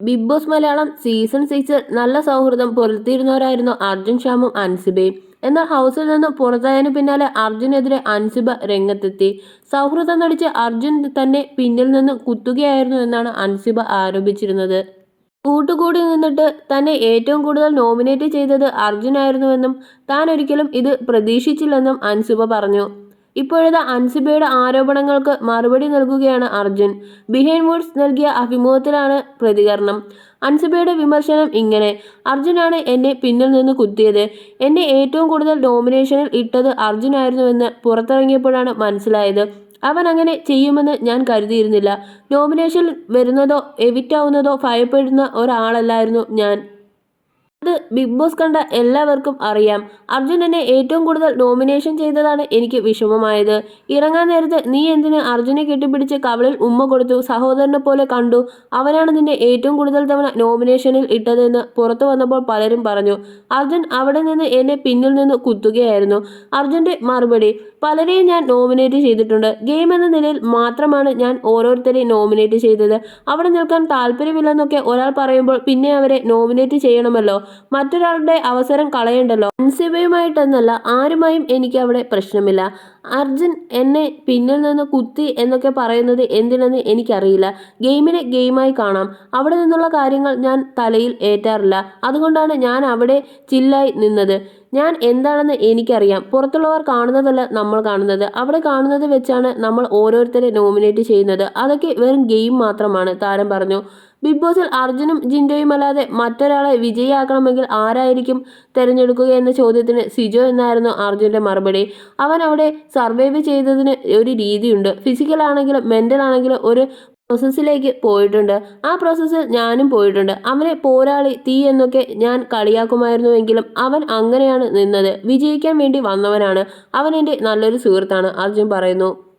Big boss Malayalam season സിക്സിൽ നല്ല സൗഹൃദം പുലർത്തിയിരുന്നവരായിരുന്നു അർജുൻ ഷ്യാമും അൻസിബയും. എന്നാൽ ഹൗസിൽ നിന്ന് പുറത്തായതിനു പിന്നാലെ അർജുനെതിരെ അൻസിബ രംഗത്തെത്തി. സൗഹൃദം നടിച്ച് അർജുൻ തന്നെ പിന്നിൽ നിന്ന് കുത്തുകയായിരുന്നു എന്നാണ് അൻസിബ ആരോപിച്ചിരുന്നത്. കൂട്ടുകൂടി നിന്നിട്ട് തന്നെ ഏറ്റവും കൂടുതൽ നോമിനേറ്റ് ചെയ്തത് അർജുനായിരുന്നുവെന്നും താൻ ഒരിക്കലും ഇത് പ്രതീക്ഷിച്ചില്ലെന്നും അൻസിബ പറഞ്ഞു. ഇപ്പോഴത്തെ അൻസിബയുടെ ആരോപണങ്ങൾക്ക് മറുപടി നൽകുകയാണ് അർജുൻ. ബിഹൈൻഡ് വുഡ്സ് നൽകിയ അഭിമുഖത്തിലാണ് പ്രതികരണം. അൻസിബയുടെ വിമർശനം ഇങ്ങനെ അർജുനാണ് എന്നെ പിന്നിൽ നിന്ന് കുത്തിയത്. എന്നെ ഏറ്റവും കൂടുതൽ നോമിനേഷനിൽ ഇട്ടത് അർജുനായിരുന്നുവെന്ന് പുറത്തിറങ്ങിയപ്പോഴാണ് മനസ്സിലായത്. അവൻ അങ്ങനെ ചെയ്യുമെന്ന് ഞാൻ കരുതിയിരുന്നില്ല. നോമിനേഷൻ വരുന്നതോ എവിറ്റാവുന്നതോ ഭയപ്പെടുന്ന ഒരാളല്ലായിരുന്നു ഞാൻ. അത് ബിഗ് ബോസ് കണ്ട എല്ലാവർക്കും അറിയാം. അർജുൻ എന്നെ ഏറ്റവും കൂടുതൽ നോമിനേഷൻ ചെയ്തതാണ് എനിക്ക് വിഷമമായത്. ഇറങ്ങാൻ നേരത്ത് നീ എന്തിന് അർജുനെ കെട്ടിപ്പിടിച്ച് കവളിൽ ഉമ്മ കൊടുത്തു? സഹോദരനെ പോലെ കണ്ടു. അവനാണ് നിന്നെ ഏറ്റവും കൂടുതൽ തവണ നോമിനേഷനിൽ ഇട്ടതെന്ന് പുറത്തു വന്നപ്പോൾ പലരും പറഞ്ഞു. അർജുൻ അവിടെ നിന്ന് എന്നെ പിന്നിൽ നിന്ന് കുത്തുകയായിരുന്നു. അർജുന്റെ മറുപടി പലരെയും ഞാൻ നോമിനേറ്റ് ചെയ്തിട്ടുണ്ട്. ഗെയിം എന്ന നിലയിൽ മാത്രമാണ് ഞാൻ ഓരോരുത്തരെയും നോമിനേറ്റ് ചെയ്തത്. അവിടെ നിൽക്കാൻ താല്പര്യമില്ലെന്നൊക്കെ ഒരാൾ പറയുമ്പോൾ പിന്നെ അവരെ നോമിനേറ്റ് ചെയ്യണമല്ലോ. മറ്റൊരാളുടെ അവസരം കളയണ്ടല്ലോ. അൻസിബയുമായിട്ടെന്നല്ല ആരുമായും എനിക്ക് അവിടെ പ്രശ്നമില്ല. അർജുൻ എന്നെ പിന്നിൽ നിന്ന് കുത്തി എന്നൊക്കെ പറയുന്നത് എന്തിനെന്ന് എനിക്കറിയില്ല. ഗെയിമിനെ ഗെയിമായി കാണാം. അവിടെ നിന്നുള്ള കാര്യങ്ങൾ ഞാൻ തലയിൽ ഏറ്റാറില്ല. അതുകൊണ്ടാണ് ഞാൻ അവിടെ ചില്ലായി നിന്നത്. ഞാൻ എന്താണെന്ന് എനിക്കറിയാം. പുറത്തുള്ളവർ കാണുന്നതല്ല നമ്മൾ കാണുന്നത്. അവിടെ കാണുന്നത് വെച്ചാണ് നമ്മൾ ഓരോരുത്തരെ നോമിനേറ്റ് ചെയ്യുന്നത്. അതൊക്കെ വെറും ഗെയിം മാത്രമാണ് താരം പറഞ്ഞു. ബിഗ് ബോസിൽ അർജുനും ജിൻഡോയും അല്ലാതെ മറ്റൊരാളെ വിജയിയാക്കണമെങ്കിൽ ആരായിരിക്കും തിരഞ്ഞെടുക്കുക എന്ന ചോദ്യത്തിന് സിജോ എന്നായിരുന്നു അർജുന്റെ മറുപടി. അവൻ അവിടെ സർവൈവ് ചെയ്തതിന് ഒരു രീതിയുണ്ട്. ഫിസിക്കൽ ആണെങ്കിലും മെന്റൽ ആണെങ്കിലും ഒരു പ്രോസസ്സിലേക്ക് പോയിട്ടുണ്ട്. ആ പ്രോസസ്സിൽ ഞാനും പോയിട്ടുണ്ട്. അവനെ പോരാളി തീ എന്നൊക്കെ ഞാൻ കളിയാക്കുമായിരുന്നുവെങ്കിലും അവൻ അങ്ങനെയാണ് നിന്നത്. വിജയിക്കാൻ വേണ്ടി വന്നവനാണ്. അവൻ എന്റെ നല്ലൊരു സുഹൃത്താണ് അർജുൻ പറയുന്നു.